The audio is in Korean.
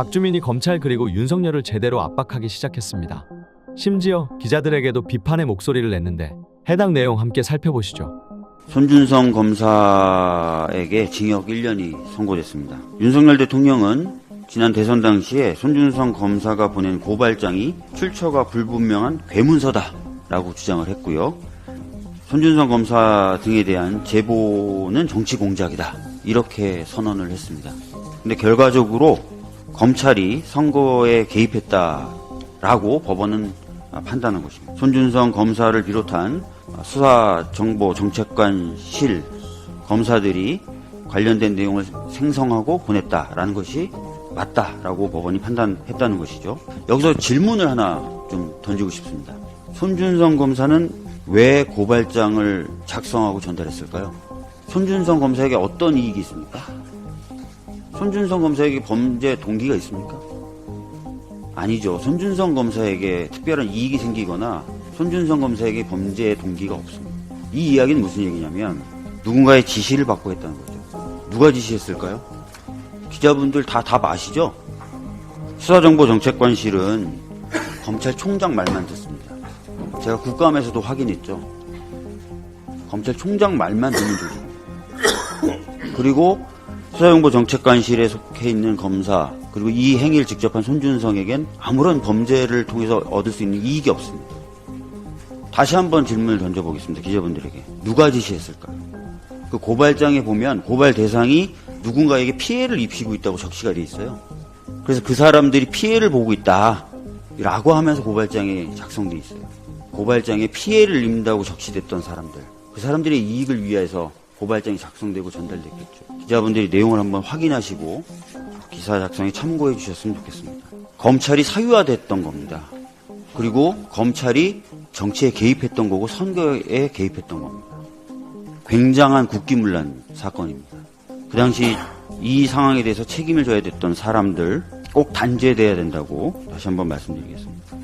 박주민이 검찰 그리고 윤석열을 제대로 압박하기 시작했습니다. 심지어 기자들에게도 비판의 목소리를 냈는데 해당 내용 함께 살펴보시죠. 손준성 검사에게 징역 1년이 선고됐습니다. 윤석열 대통령은 지난 대선 당시에 손준성 검사가 보낸 고발장이 출처가 불분명한 괴문서다라고 주장을 했고요. 손준성 검사 등에 대한 제보는 정치 공작이다. 이렇게 선언을 했습니다. 근데 결과적으로 검찰이 선거에 개입했다라고 법원은 판단한 것입니다. 손준성 검사를 비롯한 수사정보정책관실 검사들이 관련된 내용을 생성하고 보냈다라는 것이 맞다라고 법원이 판단했다는 것이죠. 여기서 질문을 하나 좀 던지고 싶습니다. 손준성 검사는 왜 고발장을 작성하고 전달했을까요? 손준성 검사에게 어떤 이익이 있습니까? 손준성 검사에게 범죄 동기가 있습니까? 아니죠. 손준성 검사에게 특별한 이익이 생기거나 손준성 검사에게 범죄 동기가 없습니다. 이 이야기는 무슨 얘기냐면 누군가의 지시를 받고 했다는 거죠. 누가 지시했을까요? 기자분들 다 답 아시죠? 수사정보정책관실은 검찰총장 말만 듣습니다. 제가 국감에서도 확인했죠. 검찰총장 말만 듣는 조직. 그리고 수사정보 정책관실에 속해 있는 검사 그리고 이 행위를 직접 한 손준성에겐 아무런 범죄를 통해서 얻을 수 있는 이익이 없습니다. 다시 한번 질문을 던져보겠습니다. 기자분들에게. 누가 지시했을까요? 그 고발장에 보면 고발 대상이 누군가에게 피해를 입히고 있다고 적시가 돼 있어요. 그래서 그 사람들이 피해를 보고 있다. 라고 하면서 고발장에 작성돼 있어요. 고발장에 피해를 입는다고 적시됐던 사람들. 그 사람들의 이익을 위해서 고발장이 작성되고 전달됐겠죠. 기자분들이 내용을 한번 확인하시고 기사 작성에 참고해 주셨으면 좋겠습니다. 검찰이 사유화됐던 겁니다. 그리고 검찰이 정치에 개입했던 거고 선거에 개입했던 겁니다. 굉장한 국기문란 사건입니다. 그 당시 이 상황에 대해서 책임을 져야 됐던 사람들 꼭 단죄돼야 된다고 다시 한번 말씀드리겠습니다.